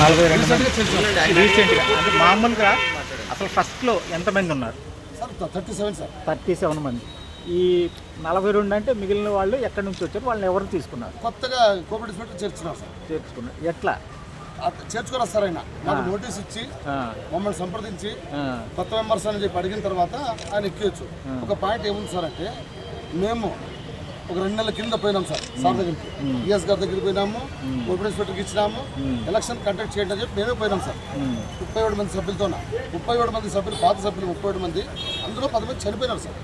నలభై రెండు రీసెంట్గా అంటే మామూలుగా అసలు ఫస్ట్లో ఎంతమంది ఉన్నారు? Sir thirty seven sir. Thirty seven మంది. ఈ నలభై రెండు అంటే మిగిలిన వాళ్ళు ఎక్కడి నుంచి వచ్చారు? వాళ్ళని ఎవరు తీసుకున్నారు? కొత్తగా కోఆపరేటివ్ ఇన్స్పెక్టర్ చేర్చుకున్నాం సార్. చేర్చుకున్నారు. ఎట్లా? చేర్చుకున్నారు సార్ ఆయన. మాకు నోటీస్ ఇచ్చి మమ్మల్ని సంప్రదించి కొత్త మెంబర్స్ అని చెప్పి అడిగిన తర్వాత ఆయన ఎక్కియొచ్చు. ఒక పాయింట్ ఏముంది సార్ అంటే మేము ఒక రెండు నెలల కింద పోయినాం సార్ సార్ దగ్గరికి. ఈఎస్ గారి దగ్గరికి పోయినాము ఓపెన్ ఇన్స్పెక్టర్కి ఇచ్చినాము ఎలక్షన్ కండక్ట్ చేయండి అని చెప్పి మేమే పోయినాం సార్. ముప్పై ఏడు మంది సభ్యులతోన? ముప్పై ఏడు మంది సభ్యులు పాత సభ్యులు ముప్పై ఏడు మంది అందులో పది మంది చనిపోయినారు సార్.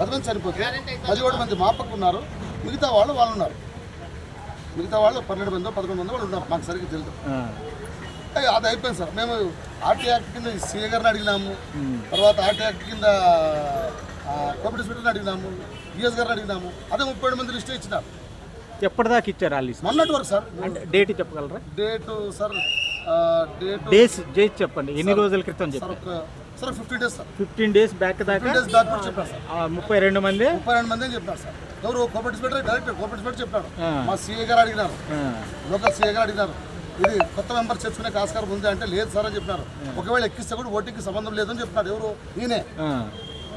పది మంది చనిపోతే పదిహేడు మంది మా పక్క ఉన్నారు మిగతా వాళ్ళు వాళ్ళు ఉన్నారు. మిగతా వాళ్ళు పన్నెండు మంది పదకొండు మంది వాళ్ళు ఉన్నారు మాకు సరిగ్గా తెలియదు అది అయిపోయింది సార్. మేము ఆర్టీ యాక్ట్ కింద సీఏ గారిని అడిగినాము. తర్వాత ఆర్టీ యాక్ట్ కింద కోఆపరేటివ్ స్పీటర్ని అడిగినాము ఈఎస్ గారిని అడిగినాము అదే ముప్పై ఏడు మంది లిస్ట్ ఇచ్చినారు. ఎప్పటిదాకా ఇచ్చారు ఆ లిస్ట్? మొన్నటి వరకు సార్. అంటే డేట్ చెప్పగలరా? Date sir date days date చెప్పండి. ఎన్ని రోజుల క్రితం సార్ చెప్పారు? ఒక sir fifty days sir. Fifteen days back దాకా? డేస్ బ్యాక్ కూడా చెప్పారు సార్. ఆ, ముప్పై రెండు మంది? ముప్పై రెండు మంది అని చెప్పినారు సార్. ఎవరు? కోఆపరేటివ్ స్పీటర్ డైరెక్ట్ కోఆపరేటివ్ స్పీటర్ చెప్పాడు ఆ. మా సీఏ గారు అడిగినారు. ఆ, లోకల్ సీఏ గారు అడిగినారు. ఇది కొత్త మెంబర్ చేసుకునే ఆస్కారం ఉంది అంటే లేదు సార్ అని చెప్పినారు ఒకవేళ ఎక్కిస్తే కూడా ఓటింగ్కి సంబంధం లేదని చెప్పినారు ఎవరు? ఈయనే. ఆ,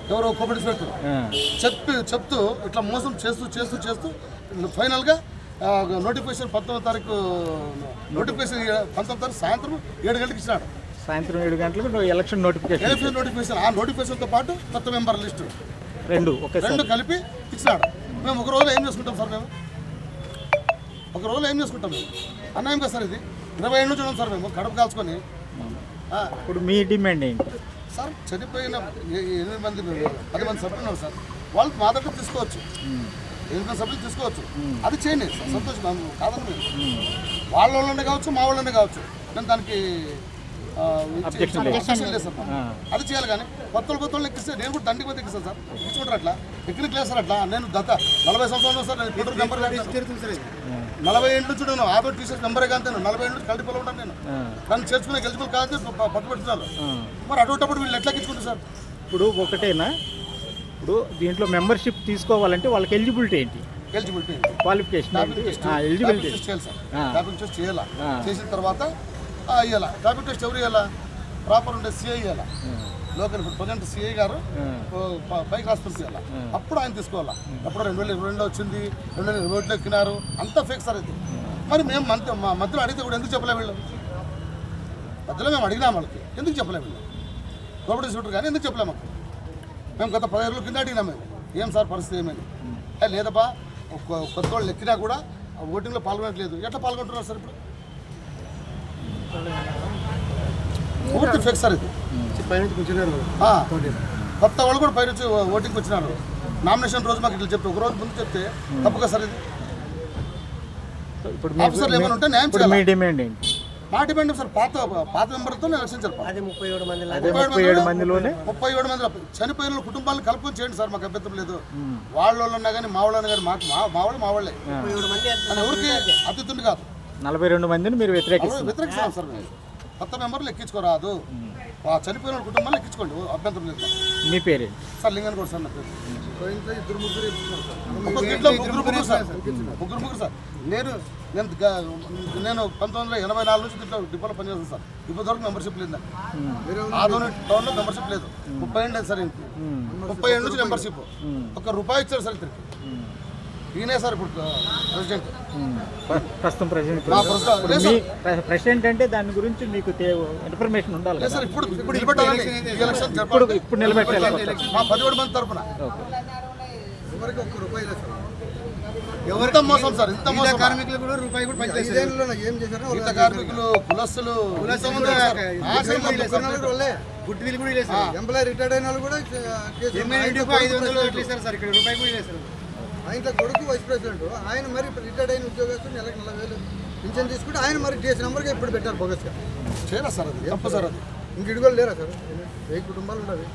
ఎవరు ఆ, చెప్పి చెప్తూ ఇట్లా మోసం చేస్తూ చేస్తూ చేస్తూ ఫైనల్గా నోటిఫికేషన్ పంతొమ్మిది తారీఖు నోటిఫికేషన్ పంతొమ్మిది తారీఖు సాయంత్రం ఏడు గంటలకు ఇచ్చినాడు. సాయంత్రం ఏడు గంటలకు ఎలక్షన్ నోటిఫికేషన్ ఎలక్షన్ నోటిఫికేషన్ ఆ నోటిఫికేషన్తో పాటు కొత్త మెంబర్ లిస్టు. రెండు రెండు కలిపి ఇచ్చినాడు. మేము ఒక రోజులో ఏం చేసుకుంటాం సార్ మేము? ఒక రోజులో ఏం చేసుకుంటాం మేము? అన్యాయం కదా సార్ ఇది. ఇరవై ఏడు నుంచి ఉన్నాం సార్ మేము కడుపు కాల్చుకొని. ఇప్పుడు మీ డిమాండ్ ఏంటి? సార్ చనిపోయిన ఎనిమిది మంది పది మంది సభ్యులు ఉన్నారు సార్. వాళ్ళు మా దగ్గర తీసుకోవచ్చు. ఎనిమిది మంది సభ్యులు తీసుకోవచ్చు. అది చేయండి సంతోషం. కాదని వాళ్ళ వాళ్ళనే కావచ్చు మా వాళ్ళనే కావచ్చు. నేను దానికి లేదు. సార్ అది చేయాలి కానీ కొత్త కొత్త వాళ్ళు ఎక్కిస్తే నేను కూడా దండికి పోతే ఎక్కిస్తాను సార్ ఎక్కించుకుంటారు అట్లా. ఎక్కినకి లేదు సార్ అట్లా. నేను గత నలభై సంవత్సరాలు సార్ నేను పీటర్ నెంబర్ నలభై ఏళ్ళు నుంచి నేను ఆటో టీషర్ట్ నెంబరే కానీ నేను నలభై ఏళ్ళు నుంచి కలిపి ఉంటాను నేను. కానీ చేర్చుకునే గెలుచుకుని కాదు పట్టు పెడుతున్నారు ఆ. మరి అటువంటిప్పుడు వీళ్ళు ఎట్లా ఎక్కించుకుంటారు సార్ ఇప్పుడు ఒకటేనా? ఇప్పుడు దీంట్లో మెంబర్షిప్ తీసుకోవాలంటే వాళ్ళకి ఎలిజిబిలిటీ ఏంటి? ఎలిజిబిలిటీ క్వాలిఫికేషన్ ఎలిజిబిలిటీ చేయాలి. సార్. చేసిన తర్వాత ఇవ్వాలా టాపిక్ టెస్ట్ ఎవరు ఇవ్వాలా ప్రాపర్ ఉండే సిఐ ఇవ్వాలా లోకల్ ఇప్పుడు ప్రజెంట్ సిఐ గారు పైకి రాష్ట్రం చేయాలి అప్పుడు ఆయన తీసుకోవాలా? అప్పుడు రెండు వేల ఇరవై రెండులో వచ్చింది రెండు వేల ఇరవై ఒకటిలో ఎక్కినారు. అంతా ఫేక్ సార్ ఇది మరి మేము మధ్య మా మధ్యలో అడిగితే కూడా ఎందుకు చెప్పలే వీళ్ళు? మధ్యలో మేము అడిగినాం వాళ్ళకి. ఎందుకు చెప్పలే వీళ్ళు? కోపరేటివ్ ఇన్స్పెక్టర్ కానీ ఎందుకు చెప్పలే మాకు? మేము గత పదిహేను రోజుల కింద అడిగినాం మేము. ఏం సార్ పరిస్థితి ఏమని ఏ లేదబ్బా కొత్త వాళ్ళు ఎక్కినా కూడా ఓటింగ్లో పాల్గొనట్లేదు. ఎట్లా పాల్గొంటున్నారు సార్ ఇప్పుడు? పూర్తి ఫేక్ సార్ ఇది. కొత్త వాళ్ళు కూడా పైన వచ్చి ఓటింగ్కి వచ్చినారు. నామినేషన్ రోజు మాకు ఇట్లా చెప్తే ఒక రోజు ముందు చెప్తే తప్పుగా సార్ ఇది. ఇప్పుడు ఆఫీసర్లు ఏమైనా ఉంటే న్యాయం మీ చేయాలి? డిమాండ్ ఏంటి? మా డిమాండ్ సార్? పాత పాత మెంబర్తో ఎలక్షన్ జరపాలి. అదే ముప్పై ఏడు మందిలోనే? ముప్పై ఏడు మంది చనిపోయిన వాళ్ళ కుటుంబాలను కలుపుకొని చేయండి సార్ మాకు అభ్యంతరం లేదు. వాళ్ళ వాళ్ళు ఉన్నా కానీ మా వాళ్ళు కానీ మాకు మా వాళ్ళు మా వాళ్ళే. ఎవరికి అతిథుండి కాదు. నలభై రెండు మందిని మీరు వ్యతిరేకిస్తారు వ్యతిరేకిస్తాం సార్ మేము. కొత్త మెంబర్లు ఎక్కించుకోరాదు. ఆ చనిపోయిన వాళ్ళ కుటుంబాలను ఎక్కించుకోండి. అభ్యంతరం లేదు సార్. మీ పేరేంటి? సార్ లింగన్ కూడా సార్ నా పేరు. ఒక్కొక్క ఇంట్లో ముగ్గురు ముగ్గురు సార్. ముగ్గురు ముగ్గురు సార్. నేను నేను నేను పంతొమ్మిది వందల ఎనభై నాలుగు నుంచి దీంట్లో డిపోలో పనిచేస్తాను సార్. ఇప్పటి వరకు మెంబర్షిప్ లేదు నాకు. ఆదోని టౌన్లో మెంబర్షిప్ లేదు. ముప్పై ఏళ్ళు లేదు సార్ ఇంటికి ముప్పై ఏళ్ళ నుంచి మెంబర్షిప్. ఒక్క రూపాయి ఇచ్చారు సార్ ఇతనికి ఈయనే సార్ ఇప్పుడు ప్రెసిడెంట్. ప్రస్తుతం ప్రెసిడెంట్ ప్రెసిడెంట్ అంటే దాని గురించి మీకు ఇన్ఫర్మేషన్ ఉండాలి లేదు కదా. సార్ ఇప్పుడు ఇప్పుడు నిలబెట్టాలని ఈ ఎలక్షన్ ఇప్పుడు ఇప్పుడు నిలబెట్టాలి మా పదిహేడు మంది తరపున. ఓకే. ఇంత మోసం సార్? ఇంత మోసం కార్మికులు కూడా రూపాయి కూడా పనిచేస్తారు ఏం చేశారు? గీత కార్మికులు కులస్తులు సార్. గుడ్డు వీలు కూడా ఎంప్లాయీ రిటైర్డ్ అయిన వాళ్ళు కూడా ఐదు వందలు సార్. ఇక్కడ రూపాయి కూడా వేసారు ఆయన కొడుకు వైస్ ప్రెసిడెంట్. ఆయన మరి రిటైర్డ్ అయిన ఉద్యోగస్తులు నెలకు నలభై వేలు పింఛన్ తీసుకుంటే ఆయన మరి డిఎస్ నెంబర్గా ఇప్పుడు పెట్టారు బోగస్గా? చేయరా సార్ అది? తప్పు సార్ అది. ఇంక ఇడుగోలు లేరా సార్? వెయ్యి కుటుంబాలు ఉండవు